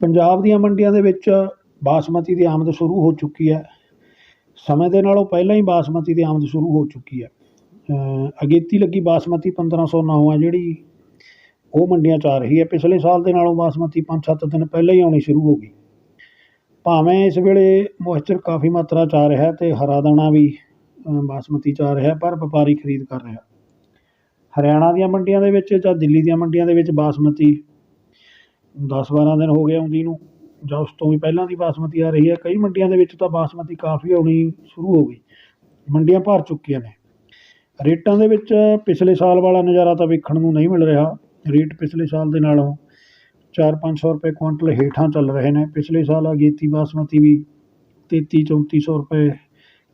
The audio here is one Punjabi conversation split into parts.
ਪੰਜਾਬ ਦੀਆਂ ਮੰਡੀਆਂ ਦੇ ਵਿੱਚ ਬਾਸਮਤੀ ਦੀ ਆਮਦ ਸ਼ੁਰੂ ਹੋ ਚੁੱਕੀ ਹੈ। ਸਮੇਂ ਦੇ ਨਾਲੋਂ ਪਹਿਲਾਂ ਹੀ ਬਾਸਮਤੀ ਦੀ ਆਮਦ ਸ਼ੁਰੂ ਹੋ ਚੁੱਕੀ ਹੈ। ਅਗੇਤੀ ਲੱਗੀ ਬਾਸਮਤੀ ਪੰਦਰਾਂ ਸੌ ਨੌ ਹੈ ਜਿਹੜੀ, ਉਹ ਮੰਡੀਆਂ 'ਚ ਆ ਰਹੀ ਹੈ। ਪਿਛਲੇ ਸਾਲ ਦੇ ਨਾਲੋਂ ਬਾਸਮਤੀ ਪੰਜ ਸੱਤ ਦਿਨ ਪਹਿਲਾਂ ਹੀ ਆਉਣੀ ਸ਼ੁਰੂ ਹੋ ਗਈ। ਭਾਵੇਂ ਇਸ ਵੇਲੇ ਮੋਇਸਚਰ ਕਾਫੀ ਮਾਤਰਾ 'ਚ ਆ ਰਿਹਾ ਅਤੇ ਹਰਾ ਦਾਣਾ ਵੀ ਬਾਸਮਤੀ 'ਚ ਆ ਰਿਹਾ ਪਰ ਵਪਾਰੀ ਖਰੀਦ ਕਰ ਰਿਹਾ ਹਰਿਆਣਾ ਦੀਆਂ ਮੰਡੀਆਂ ਦੇ ਵਿੱਚ ਜਾਂ ਦਿੱਲੀ ਦੀਆਂ ਮੰਡੀਆਂ ਦੇ ਵਿੱਚ ਬਾਸਮਤੀ ਦਸ ਬਾਰਾਂ ਦਿਨ ਹੋ ਗਏ ਆਉਂਦੀ ਨੂੰ, ਜਾਂ ਉਸ ਤੋਂ ਵੀ ਪਹਿਲਾਂ ਦੀ ਬਾਸਮਤੀ ਆ ਰਹੀ ਹੈ, ਕਈ ਮੰਡੀਆਂ ਦੇ ਵਿੱਚ ਤਾਂ ਬਾਸਮਤੀ ਕਾਫੀ ਆਉਣੀ ਸ਼ੁਰੂ ਹੋ ਗਈ। ਮੰਡੀਆਂ ਭਰ ਚੁੱਕੀਆਂ ਨੇ। ਰੇਟਾਂ ਦੇ ਵਿੱਚ ਪਿਛਲੇ ਸਾਲ ਵਾਲਾ ਨਜ਼ਾਰਾ ਤਾਂ ਵੇਖਣ ਨੂੰ ਨਹੀਂ ਮਿਲ ਰਿਹਾ। ਰੇਟ ਪਿਛਲੇ ਸਾਲ ਦੇ ਨਾਲੋਂ ਚਾਰ ਪੰਜ ਸੌ ਰੁਪਏ ਕੁਇੰਟਲ ਹੇਠਾਂ ਚੱਲ ਰਹੇ ਨੇ। ਪਿਛਲੇ ਸਾਲ ਅਗੇਤੀ ਬਾਸਮਤੀ ਵੀ ਤੇਤੀ ਚੌਂਤੀ ਸੌ ਰੁਪਏ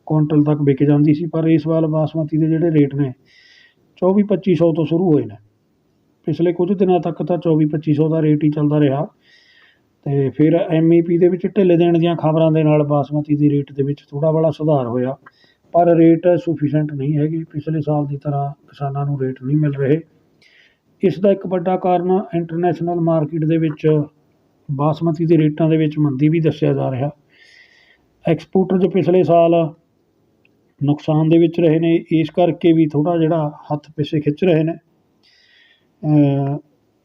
ਕੁਇੰਟਲ ਤੱਕ ਵਿਕ ਜਾਂਦੀ ਸੀ, ਪਰ ਇਸ ਵਾਰ ਬਾਸਮਤੀ ਦੇ ਜਿਹੜੇ ਰੇਟ ਨੇ ਚੌਵੀ ਪੱਚੀ ਸੌ ਤੋਂ ਸ਼ੁਰੂ ਹੋਏ ਨੇ। ਪਿਛਲੇ ਕੁਝ ਦਿਨਾਂ ਤੱਕ ਤਾਂ ਚੌਵੀ ਪੱਚੀ ਸੌ ਦਾ ਰੇਟ ਹੀ ਚੱਲਦਾ ਰਿਹਾ। ਅਤੇ ਫਿਰ ਐਮ ਈ ਪੀ ਦੇ ਵਿੱਚ ਢਿੱਲੇ ਦੇਣ ਦੀਆਂ ਖਬਰਾਂ ਦੇ ਨਾਲ ਬਾਸਮਤੀ ਦੀ ਰੇਟ ਦੇ ਵਿੱਚ ਥੋੜ੍ਹਾ ਬੜਾ ਸੁਧਾਰ ਹੋਇਆ। ਪਰ ਰੇਟ ਸਫੀਸ਼ੈਂਟ ਨਹੀਂ ਹੈਗੀ। ਪਿਛਲੇ ਸਾਲ ਦੀ ਤਰ੍ਹਾਂ ਕਿਸਾਨਾਂ ਨੂੰ ਰੇਟ ਨਹੀਂ ਮਿਲ ਰਹੇ। ਇਸ ਦਾ ਇੱਕ ਵੱਡਾ ਕਾਰਨ ਇੰਟਰਨੈਸ਼ਨਲ ਮਾਰਕੀਟ ਦੇ ਵਿੱਚ ਬਾਸਮਤੀ ਦੇ ਰੇਟਾਂ ਦੇ ਵਿੱਚ ਮੰਦੀ ਵੀ ਦੱਸਿਆ ਜਾ ਰਿਹਾ। ਐਕਸਪੋਰਟਰ 'ਚ ਪਿਛਲੇ ਸਾਲ ਨੁਕਸਾਨ ਦੇ ਵਿੱਚ ਰਹੇ ਨੇ। ਇਸ ਕਰਕੇ ਵੀ ਥੋੜ੍ਹਾ ਜਿਹੜਾ ਹੱਥ ਪਿੱਛੇ ਖਿੱਚ ਰਹੇ ਨੇ।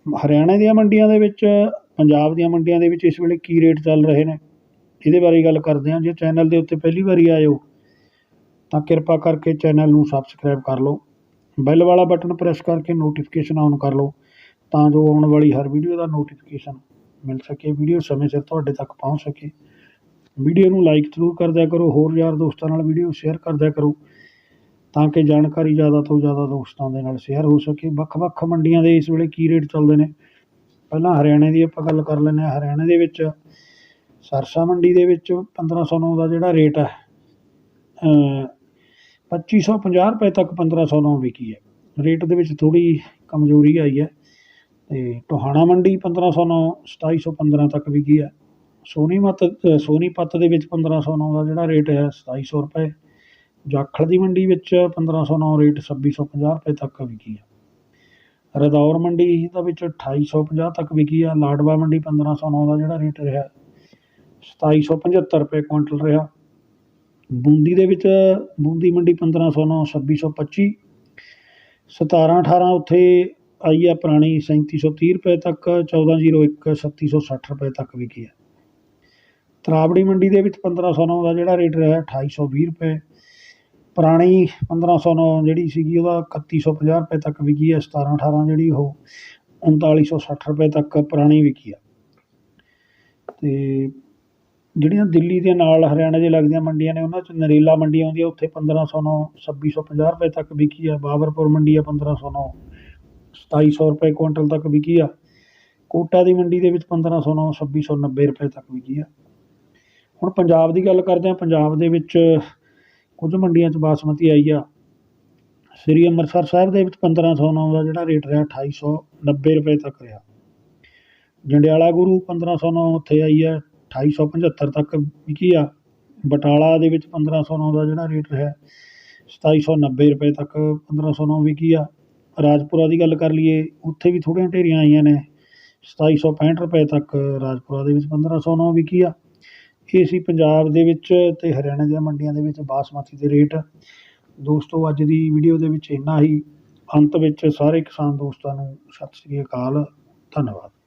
ਹਰਿਆਣੇ ਦੀਆਂ ਮੰਡੀਆਂ ਦੇ ਵਿੱਚ, ਪੰਜਾਬ ਦੀਆਂ ਮੰਡੀਆਂ ਦੇ ਵਿੱਚ ਇਸ ਵੇਲੇ ਕੀ ਰੇਟ ਚੱਲ ਰਹੇ ਨੇ? ਇਹਦੇ ਬਾਰੇ ਗੱਲ ਕਰਦੇ ਹਾਂ। ਜੇ ਚੈਨਲ ਦੇ ਉੱਤੇ ਪਹਿਲੀ ਵਾਰੀ ਆਏ ਹੋ, ਤਾਂ ਕਿਰਪਾ ਕਰਕੇ ਚੈਨਲ ਨੂੰ ਸਬਸਕ੍ਰਾਈਬ ਕਰ ਲਓ। ਬੈਲ ਵਾਲਾ ਬਟਨ ਪ੍ਰੈਸ ਕਰਕੇ ਨੋਟੀਫਿਕੇਸ਼ਨ ਔਨ ਕਰ ਲਓ, ਤਾਂ ਜੋ ਆਉਣ ਵਾਲੀ ਹਰ ਵੀਡੀਓ ਦਾ ਨੋਟੀਫਿਕੇਸ਼ਨ ਮਿਲ ਸਕੇ। ਵੀਡੀਓ ਸਮੇਂ ਸਿਰ ਤੁਹਾਡੇ ਤੱਕ ਪਹੁੰਚ ਸਕੇ। ਵੀਡੀਓ ਨੂੰ ਲਾਈਕ ਜ਼ਰੂਰ ਕਰਦਿਆ ਕਰੋ। ਹੋਰ ਯਾਰ ਦੋਸਤਾਂ ਨਾਲ ਵੀਡੀਓ ਸ਼ੇਅਰ ਕਰਦਿਆ ਕਰੋ। ਤਾਂ ਕਿ ਜਾਣਕਾਰੀ ਜ਼ਿਆਦਾ ਤੋਂ ਜ਼ਿਆਦਾ ਦੋਸਤਾਂ ਦੇ ਨਾਲ ਸ਼ੇਅਰ ਹੋ ਸਕੇ। ਵੱਖ-ਵੱਖ ਮੰਡੀਆਂ ਦੇ ਇਸ ਵੇਲੇ ਕੀ ਰੇਟ ਚੱਲਦੇ ਨੇ? ਪਹਿਲਾਂ ਹਰਿਆਣੇ ਦੀ ਆਪਾਂ ਗੱਲ ਕਰ ਲੈਂਦੇ ਹਾਂ। ਹਰਿਆਣੇ ਦੇ ਵਿੱਚ ਸਰਸਾ ਮੰਡੀ ਦੇ ਵਿੱਚ 1509 ਦਾ ਜਿਹੜਾ ਰੇਟ ਹੈ ਅ, 2550 ਰੁਪਏ ਤੱਕ 1509 ਵਿਕੀ ਹੈ। ਰੇਟ ਦੇ ਵਿੱਚ ਥੋੜ੍ਹੀ ਕਮਜ਼ੋਰੀ ਆਈ ਹੈ ਅਤੇ ਟੋਹਾਣਾ ਮੰਡੀ 1509 2715 ਤੱਕ ਵਿਕੀ ਹੈ। ਸੋਨੀਮਤ ਅ, ਸੋਨੀਪਤ ਦੇ ਵਿੱਚ 1509 ਦਾ ਜਿਹੜਾ ਰੇਟ ਹੈ 2700 ਰੁਪਏ। ਜਾਖਲ ਦੀ ਮੰਡੀ ਵਿੱਚ 1509 ਰੇਟ 2650 ਰੁਪਏ ਤੱਕ ਵਿਕੀ ਆ। ਰਦੌਰ ਮੰਡੀ ਦਾ ਵਿੱਚ 2850 ਤੱਕ ਵਿਕੀ ਆ। ਲਾਡਵਾ ਮੰਡੀ 1509 ਦਾ ਜਿਹੜਾ ਰੇਟ ਰਿਹਾ 2775 ਰੁਪਏ ਕੁਇੰਟਲ ਰਿਹਾ। ਬੂੰਦੀ ਦੇ ਵਿੱਚ, ਬੂੰਦੀ ਮੰਡੀ 1509 2625 17 18 ਉੱਥੇ ਆਈ ਆ ਪੁਰਾਣੀ 3730 ਰੁਪਏ ਤੱਕ 1401 3760 ਰੁਪਏ ਤੱਕ ਵਿਕੀ ਹੈ ਤਰਾਵੜੀ ਮੰਡੀ ਦੇ ਵਿੱਚ 1509 ਦਾ ਜਿਹੜਾ ਰੇਟ ਰਿਹਾ 2820 ਰੁਪਏ। ਪੁਰਾਣੀ 1509 ਜਿਹੜੀ ਸੀਗੀ ਉਹਦਾ 3150 ਰੁਪਏ ਤੱਕ ਵਿਕੀ ਹੈ 17 18 ਜਿਹੜੀ ਉਹ 3960 ਰੁਪਏ ਤੱਕ ਪੁਰਾਣੀ ਵਿਕੀ ਆ। ਅਤੇ ਜਿਹੜੀਆਂ ਦਿੱਲੀ ਦੇ ਨਾਲ ਹਰਿਆਣਾ ਦੇ ਲੱਗਦੀਆਂ ਮੰਡੀਆਂ ਨੇ, ਉਹਨਾਂ 'ਚ ਨਰੇਲਾ ਮੰਡੀ ਆਉਂਦੀ ਹੈ ਉੱਥੇ 1509 2650 ਰੁਪਏ ਤੱਕ ਵਿਕੀ ਆ। ਬਾਬਰਪੁਰ ਮੰਡੀ ਆ 1509 2700 ਰੁਪਏ ਕੁਇੰਟਲ ਤੱਕ ਵਿਕੀ ਆ। ਕੋਟਾ ਦੀ ਮੰਡੀ ਦੇ ਵਿੱਚ 1509 2690 ਰੁਪਏ ਤੱਕ ਵਿਕੀ ਆ। ਹੁਣ ਪੰਜਾਬ ਦੀ ਗੱਲ ਕਰਦੇ ਹਾਂ ਪੰਜਾਬ ਦੇ ਵਿੱਚ ਕੁਝ ਮੰਡੀਆਂ 'ਚ ਬਾਸਮਤੀ ਆਈ ਆ। ਸ੍ਰੀ ਅੰਮ੍ਰਿਤਸਰ ਸਾਹਿਬ ਦੇ ਵਿੱਚ 1509 ਦਾ ਜਿਹੜਾ ਰੇਟ ਰਿਹਾ 2890 ਰੁਪਏ ਤੱਕ ਰਿਹਾ। ਜੰਡਿਆਲਾ ਗੁਰੂ 1509 ਉੱਥੇ ਆਈ ਹੈ 2875 ਤੱਕ ਵਿਕੀ ਆ। ਬਟਾਲਾ ਦੇ ਵਿੱਚ 1509 ਦਾ ਜਿਹੜਾ ਰੇਟ ਰਿਹਾ 2790 ਰੁਪਏ ਤੱਕ 1509 ਵਿਕੀ ਆ। ਰਾਜਪੁਰਾ ਦੀ ਗੱਲ ਕਰ ਲਈਏ, ਉੱਥੇ ਵੀ ਥੋੜ੍ਹੀਆਂ ਢੇਰੀਆਂ ਆਈਆਂ ਨੇ 2765 ਰੁਪਏ ਤੱਕ ਰਾਜਪੁਰਾ ਦੇ ਵਿੱਚ 1509 ਵਿਕੀ ਆ। ਇਹ ਸੀ ਪੰਜਾਬ ਦੇ ਵਿੱਚ ਅਤੇ ਹਰਿਆਣਾ ਦੀਆਂ ਮੰਡੀਆਂ ਦੇ ਵਿੱਚ ਬਾਸਮਤੀ ਦੇ ਰੇਟ। ਦੋਸਤੋ, ਅੱਜ ਦੀ ਵੀਡੀਓ ਦੇ ਵਿੱਚ ਇੰਨਾ ਹੀ। ਅੰਤ ਵਿੱਚ ਸਾਰੇ ਕਿਸਾਨ ਦੋਸਤਾਂ ਨੂੰ ਸਤਿ ਸ੍ਰੀ ਅਕਾਲ। ਧੰਨਵਾਦ।